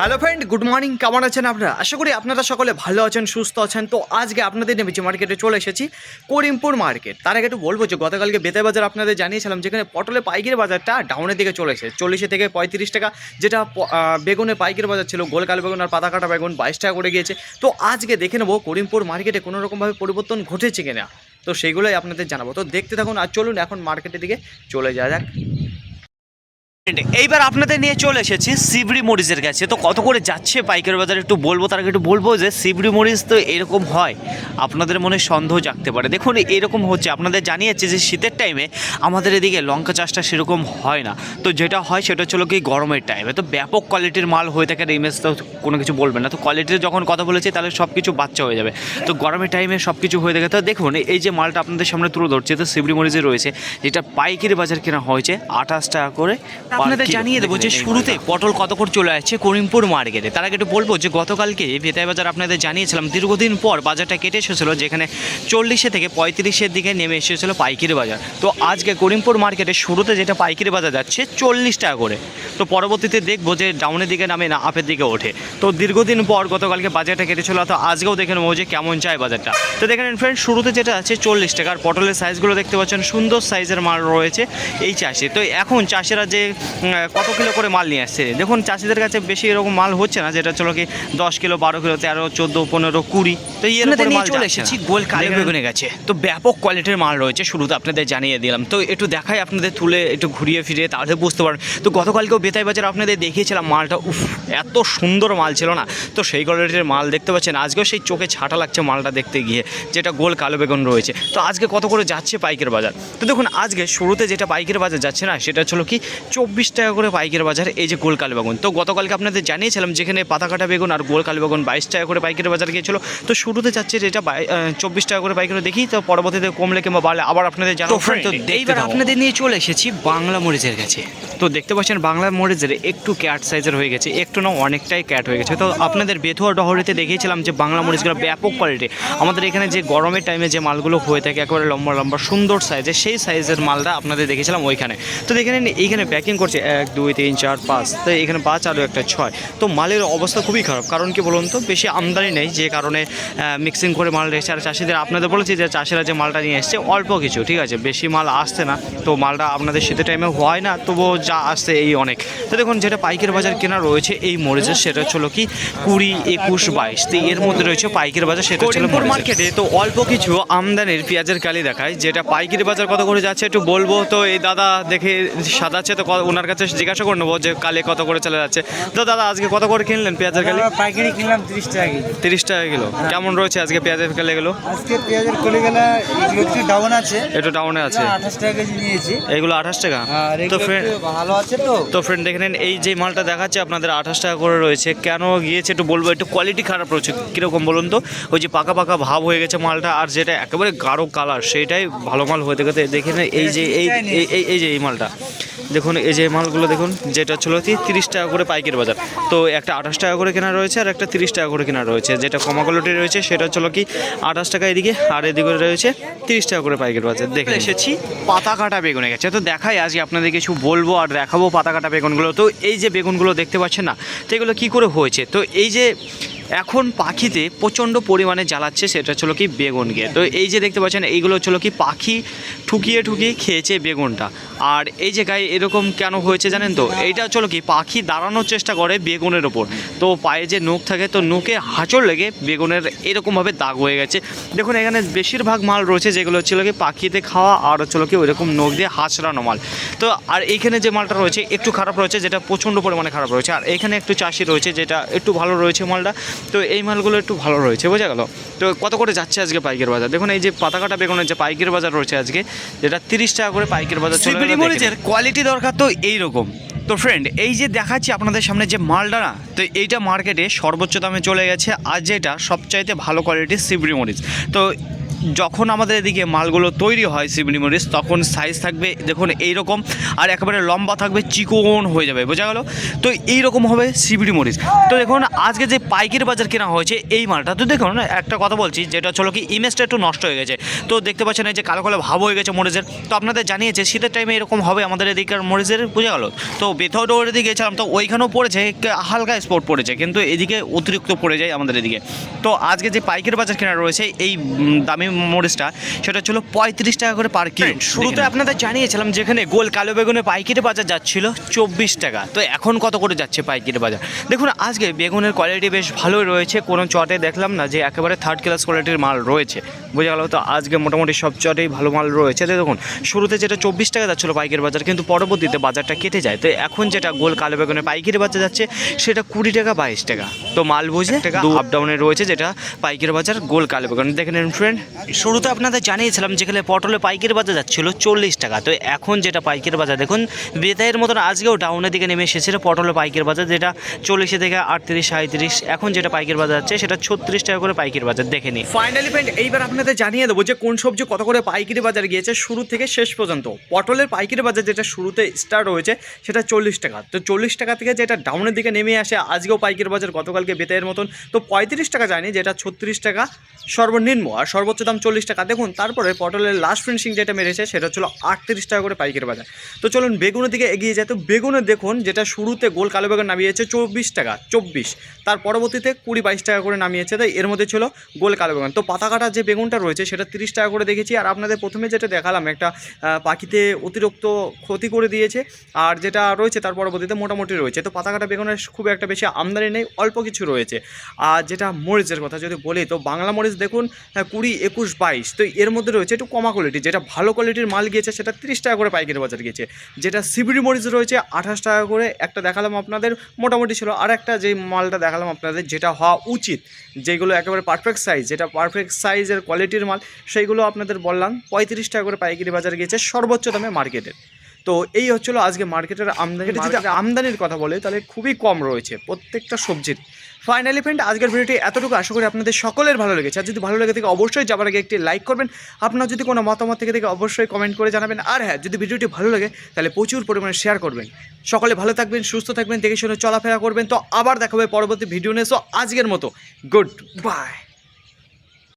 Hello friend good morning কেমন আছেন আপনারা? আশা করি আপনারা সকলে ভালো আছেন, সুস্থ আছেন। তো আজকে আপনাদের নেমেছি মার্কেটে চলে এসেছি, করিমপুর মার্কেট তার আগে একটু বলব যে গতকালকে বেতাই বাজার আপনাদের জানিয়েছিলাম, যেখানে পটলের পাইকারি বাজারটা ডাউনের দিকে চলে এসেছে। চল্লিশে থেকে পঁয়ত্রিশ টাকা, যেটা বেগুনে পাইকারি বাজার ছিল গোল কালো বেগুন আর পাতা কাটা বেগুন বাইশ টাকা করে গিয়েছে। তো আজকে দেখে নেব করিমপুর মার্কেটে কোনো রকমভাবে পরিবর্তন ঘটেছে কিনা। তো সেইগুলোই আপনাদের জানাব। তো দেখতে থাকুন আর চলুন এখন মার্কেটের দিকে চলে যাওয়া যাক। এইবার আপনাদের নিয়ে চলে এসেছি সিবড়ি মরিচের কাছে তো কত করে যাচ্ছে পাইকারি বাজারে একটু বলব, তার আগে একটু বলব যে সিবড়ি মরিচ তো এরকম হয়, আপনাদের মনে সন্দেহ জাগতে পারে। দেখুন, এরকম হচ্ছে। আপনাদের জানিয়েছে যে শীতের টাইমে আমাদের এদিকে লঙ্কা চাষটা সেরকম হয় না। তো যেটা হয়, সেটা হচ্ছিল কি গরমের টাইমে তো ব্যাপক কোয়ালিটির মাল হয়ে থাকে ইমেজ তো কোনো কিছু বলবেন না। তো কোয়ালিটির যখন কথা বলেছি, তাহলে সব কিছু বাচ্চা হয়ে যাবে। তো গরমের টাইমে সব কিছু হয়ে থাকে। তো দেখুন, এই যে মালটা আপনাদের সামনে তুলে ধরছে, তো সিবড়ি মরিচে রয়েছে, যেটা পাইকারি বাজার কেনা হয়েছে, আঠাশ টাকা করে। আপনাদের জানিয়ে দেবো যে শুরুতে পটল কত করে চলে আসছে? করিমপুর মার্কেটে। তার আগে একটু বলব যে গতকালকে বেতাই বাজার আপনাদের জানিয়েছিলাম দীর্ঘদিন পর বাজারটা কেটে এসেছিল যেখানে চল্লিশে থেকে পঁয়ত্রিশের দিকে নেমে এসেছিল পাইকারি বাজার। তো আজকে করিমপুর মার্কেটে শুরুতে যেটা পাইকারি বাজার যাচ্ছে চল্লিশ টাকা করে। তো পরবর্তীতে দেখব যে ডাউনের দিকে নামে না আপের দিকে ওঠে। তো দীর্ঘদিন পর গতকালকে বাজারটা কেটেছিল তো আজকেও দেখে নেব যে কেমন চায় বাজারটা। তো দেখেন ফ্রেন্ড শুরুতে যেটা আছে চল্লিশ টাকা আর পটলের সাইজগুলো দেখতে পাচ্ছেন সুন্দর সাইজের মাল রয়েছে এই চাষে তো এখন চাষিরা যে কত কিলো করে মাল নিয়ে আসছে? দেখুন চাষিদের কাছে বেশি এরকম মাল হচ্ছে না যেটা চলো কি দশ কিলো বারো কিলো তেরো চোদ্দ পনেরো কুড়ি তো এর উপরে মাল চলে এসেছি গোল কালো বেগুনে গেছে। তো ব্যাপক কোয়ালিটির মাল রয়েছে শুরুতে আপনাদের জানিয়ে দিলাম। তো একটু দেখাই আপনাদের তুলে একটু ঘুরিয়ে ফিরিয়ে তাহলে বুঝতে পারেন। তো গতকালকেও বেতাই বাজার আপনাদের দেখিয়েছিলাম মালটা উফ এত সুন্দর মাল ছিল না। তো সেই কোয়ালিটির মাল দেখতে পাচ্ছেন আজকেও সেই চোখে ছাটা লাগছে মালটা দেখতে গিয়ে যেটা গোল কালো বেগুন রয়েছে। তো আজকে কত করে যাচ্ছে পাইকের বাজার? তো দেখুন আজকে শুরুতে যেটা পাইকের বাজার যাচ্ছে না সেটা ছিল কি চব্বিশ টাকা করে পাইকের বাজার এই যে গোল বেগুন। তো গতকালকে আপনাদের জানিয়েছিলাম যেখানে পাতা কাটা বেগুন আর গোল বেগুন বাইশ টাকা করে পাইকের বাজার গিয়েছিল। তো শুরুতে যাচ্ছে যেটা চব্বিশ টাকা করে পাইকারি দেখি তো পরবর্তীতে কমলে কিংবা বাড়লে আবার আপনাদের জানাব। তো এইবার আপনাদের নিয়ে চলে এসেছি বাংলা মরিচের কাছে। তো দেখতে পাচ্ছেন বাংলা মরিচের একটু ক্যাট সাইজের হয়ে গেছে একটু না অনেকটাই ক্যাট হয়ে গেছে। তো আপনাদের বেথুয়া ডহরিতে দেখিয়েছিলাম যে বাংলা মরিচগুলো ব্যাপক কোয়ালিটি আমাদের এখানে যে গরমের টাইমে যে মালগুলো হয়ে থাকে একেবারে লম্বা লম্বা সুন্দর সাইজের সেই সাইজের মালটা আপনাদের দেখেছিলাম ওইখানে। তো দেখে নিন এইখানে প্যাকিং করছে এক দুই তিন চার পাঁচ। তো এখানে পাঁচ আরও একটা ছয়। তো মালের অবস্থা খুবই খারাপ। কারণ কি বলুন তো বেশি আমদানি নেই যে কারণে মিক্সিং করে মাল রেখেছে আর চাষিদের আপনাদের বলেছি যে চাষিরা যে মালটা নিয়ে এসছে অল্প কিছু ঠিক আছে? বেশি মাল আসছে না তো মালটা আপনাদের শীতের টাইমে হয় না তবুও যা আসছে এই অনেক। তো দেখুন যেটা পাইকের বাজার কেনা রয়েছে এই মরিচের সেটা হলো কি কুড়ি একুশ বাইশ। তো এর মধ্যে রয়েছে পাইকের বাজার সেটা ছিল মার্কেটে তো অল্প কিছু আমদানির পেঁয়াজের কালি দেখায় যেটা পাইকারি বাজার কত করে যাচ্ছে একটু বলব তো এই দাদা দেখে সাজাচ্ছে তো ওনার কাছে জিজ্ঞাসা করে নেব যে কালে কত করে চলে যাচ্ছে। তো দাদা আজকে কত করে কিনলেন পেঁয়াজের কালি? পাইকারি কিনলাম তিরিশ টাকা তিরিশ টাকা কিলো। কেমন রয়েছে আজকে পেঁয়াজের কালি এগুলো আজকে পেঁয়াজের কলে গেলা এগুলো একটু ডাউন আছে। একটু ডাউনে আছে। আঠাশ টাকা কেজি নিয়েছি। এগুলো আঠাশ টাকা? আর তো ফ্রেন্ড ভালো আছে তো। তো ফ্রেন্ড দেখে নিন এই যে মালটা দেখাচ্ছে আপনাদের আঠাশ টাকা করে রয়েছে। কেন গিয়েছে একটু বলব একটু কোয়ালিটি খারাপ রয়েছে। কীরকম বলুন তো? ওই যে পাকা পাকা ভাব হয়ে গেছে মালটা আর যেটা একেবারে গাঢ় কালার সেটাই ভালো মাল হয়ে থাকে দেখে নিন এই যে এই এই যে এই মালটা। দেখুন এই যে মালগুলো দেখুন যেটা ছিল কি তিরিশ টাকা করে পাইকারি বাজার। তো একটা আঠাশ টাকা করে কেনা রয়েছে আর একটা তিরিশ টাকা করে কেনা রয়েছে। যেটা কমা কোয়ালিটি রয়েছে সেটা হলো কি আঠাশ টাকা এদিকে আর এদিকে রয়েছে তিরিশ টাকা করে পাইকারি বাজার। দেখে এসেছি পাতা কাটা বেগুনে গেছে তো দেখাই আজকে আপনাদের কিছু বলব আর দেখাবো পাতা কাটা বেগুনগুলো। তো এই যে বেগুনগুলো দেখতে পাচ্ছেন না তো এগুলো কী করে হয়েছে? তো এই যে এখন পাখিতে প্রচণ্ড পরিমাণে জ্বালাচ্ছে, সেটা ছিল কি বেগুনকে তো এই যে দেখতে পাচ্ছেন, এইগুলো ছিল কি পাখি ঠুকিয়ে ঠুকিয়ে খেয়েছে বেগুনটা। আর এই যে গায়ে এরকম কেন হয়েছে জানেন তো? এইটা চলো কি পাখি দাঁড়ানোর চেষ্টা করে বেগুনের ওপর। তো পায়ে যে নখ থাকে, তো নোকে হাঁচড় লেগে বেগুনের এরকমভাবে দাগ হয়ে গেছে। দেখুন, এখানে বেশিরভাগ মাল রয়েছে যেগুলো ছিল কি পাখিতে খাওয়া আর হচ্ছিল কি ওইরকম নখ দিয়ে হাঁচড়ানো মাল। তো আর এইখানে যে মালটা রয়েছে, একটু খারাপ রয়েছে, যেটা প্রচণ্ড পরিমাণে খারাপ রয়েছে। আর এখানে একটু চাষি রয়েছে, যেটা একটু ভালো রয়েছে মালটা। তো এই মালগুলো একটু ভালো রয়েছে বোঝা গেল। তো কত করে যাচ্ছে আজকে পাইকের বাজার? দেখুন এই যে পাতা কাটা বেগুনের যে পাইকের বাজার রয়েছে আজকে যেটা তিরিশ টাকা করে পাইকের বাজার চলে মরিচের কোয়ালিটি দরকার তো এইরকম। তো ফ্রেন্ড এই যে দেখাচ্ছি আপনাদের সামনে যে মালটা না তো এইটা মার্কেটে সর্বোচ্চ দামে চলে গেছে। আর যেটা সবচাইতে ভালো কোয়ালিটির সিবড়ি মরিচ। তো যখন আমাদের এদিকে মালগুলো তৈরি হয় সিবড়ি মরিচ তখন সাইজ থাকবে দেখুন এইরকম আর একেবারে লম্বা থাকবে চিকন হয়ে যাবে বোঝা গেল? তো এইরকম হবে সিবড়ি মরিচ। তো দেখুন আজকে যে পাইকারি বাজার কেনা হয়েছে এই মালটা তো দেখুন একটা কথা বলছি যেটা চলো কি ইমেজটা একটু নষ্ট হয়ে গেছে। তো দেখতে পাচ্ছেন এই যে কালো কালো ভাব হয়ে গেছে মরিচের। তো আপনাদের জানিয়েছে শীতের টাইমে এরকম হবে আমাদের এদিকের মরিচের বোঝা গেল? তো বেথাও ডোর দিকে গেছিলাম তো ওইখানেও পড়েছে হালকা স্পট পড়েছে কিন্তু এদিকে অতিরিক্ত পড়ে যায় আমাদের এদিকে। তো আজকে যে পাইকারি বাজার কেনা রয়েছে এই উম, দামি মরিচটা সেটা ছিল পঁয়ত্রিশ টাকা করে পার কিলো শুরুতে আপনাদের জানিয়েছিলাম যেখানে গোল কালো বেগুনের পাইকারি বাজার যাচ্ছিল চব্বিশ টাকা। তো এখন কত করে যাচ্ছে পাইকারি বাজার? দেখুন আজকে বেগুনের কোয়ালিটি বেশ ভালোই রয়েছে কোনো চটে দেখলাম না যে একেবারে থার্ড ক্লাস কোয়ালিটির মাল রয়েছে। বোঝা গেল তো আজকে মোটামুটি সব চটেই ভালো মাল রয়েছে। তো দেখুন শুরুতে যেটা চব্বিশ টাকা যাচ্ছিল পাইকারি বাজার কিন্তু পরবর্তীতে বাজারটা কেটে যায়। তো এখন যেটা গোল কালো বেগুনের পাইকারি বাজার যাচ্ছে সেটা কুড়ি টাকা বাইশ টাকা। তো মাল বুঝে টাকা আপ ডাউনে রয়েছে যেটা পাইকারি বাজার গোল কালো বেগুন। দেখে নিন ফ্রেন্ড শুরুতে আপনাদের জানিয়েছিলাম যেখানে পটলে পাইকারি বাজার যাচ্ছিল চল্লিশ টাকা। তো এখন যেটা পাইকারি বাজার, দেখুন বেতাইয়ের মতন আজকেও ডাউনের দিকে নেমে এসেছিল পটলের পাইকারি বাজার, যেটা চল্লিশে থেকে আটত্রিশ সাঁত্রিশ এখন যেটা পাইকারি বাজার যাচ্ছে সেটা ছত্রিশ টাকা করে পাইকারি বাজার, দেখে নিই ফাইনালি ফ্রেন্ড এইবার আপনাদের জানিয়ে দেবো যে কোন সবজি কত করে পাইকারি বাজার গিয়েছে শুরু থেকে শেষ পর্যন্ত। পটলের পাইকারি বাজার যেটা শুরুতে স্টার্ট হয়েছে সেটা চল্লিশ টাকা। তো চল্লিশ টাকা থেকে যেটা ডাউনের দিকে নেমে আসে, আজকেও পাইকারি বাজার গতকালকে বেতাইয়ের মতন। তো পঁয়ত্রিশ টাকা যায়নি যেটা ছত্রিশ টাকা সর্বনিম্ন আর সর্বোচ্চ দাম চল্লিশ টাকা। দেখুন, তারপরে পটলের লাস্ট ফিনিশিং যেটা মেরেছে, সেটা হচ্ছিল আটত্রিশ টাকা করে পাইকারি বাজার। তো চলুন বেগুনের দিকে এগিয়ে যায় তো বেগুনে দেখুন, যেটা শুরুতে গোল কালো বেগুন নামিয়েছে চব্বিশ টাকা, চব্বিশ। তার পরবর্তীতে কুড়ি বাইশ টাকা করে নামিয়েছে। তাই এর মধ্যে ছিল গোল কালো বেগুন। তো পাতা কাটা যে বেগুনটা রয়েছে, সেটা তিরিশ টাকা করে দেখেছি। আর আপনাদের প্রথমে যেটা দেখালাম, একটা পাখিতে অতিরিক্ত ক্ষতি করে দিয়েছে। আর যেটা রয়েছে, তার পরবর্তীতে মোটামুটি রয়েছে। তো পাতা কাটা বেগুনের খুব একটা বেশি আমদানি নেই, অল্প কিছু রয়েছে। আর যেটা মরিচের কথা যদি বলি, তো বাংলা মরিচ দেখুন কুড়ি একুশ বাইশ। তো এর মধ্যে রয়েছে একটু কমা কোয়ালিটি যেটা ভালো কোয়ালিটির মাল গিয়েছে সেটা তিরিশ টাকা করে পাইকারি বাজার গিয়েছে। যেটা সিবিডি মরিচ রয়েছে আঠাশ টাকা করে, একটা দেখালাম আপনাদের, মোটামুটি ছিল। আর একটা যে মালটা দেখালাম আপনাদের, যেটা হওয়া উচিত যেগুলো একেবারে পারফেক্ট সাইজ যেটা পারফেক্ট সাইজের কোয়ালিটির মাল, সেইগুলো আপনাদের বললাম, পঁয়ত্রিশ টাকা করে পাইকারি বাজার গিয়েছে সর্বোচ্চ দামে মার্কেটের তো এই হচ্ছিল আজকে মার্কেটের আমদানি। যদি আমদানির কথা বলে তাহলে খুবই কম রয়েছে প্রত্যেকটা সবজির। ফাইনালি ফ্রেন্ড আজকের ভিডিওটি এতটুকু। আশা করি আপনাদের সকলের ভালো লেগেছে। আর যদি ভালো লেগে থাকে অবশ্যই যাবার আগে একটি লাইক করবেন। আপনার যদি কোনো মতামত থেকে থেকে অবশ্যই কমেন্ট করে জানাবেন। আর হ্যাঁ যদি ভিডিওটি ভালো লাগে তাহলে প্রচুর পরিমাণে শেয়ার করবেন। সকলে ভালো থাকবেন সুস্থ থাকবেন দেখে শুনে চলাফেরা করবেন। তো আবার দেখাবে পরবর্তী ভিডিও নিয়ে। সো আজকের মতো গুড বাই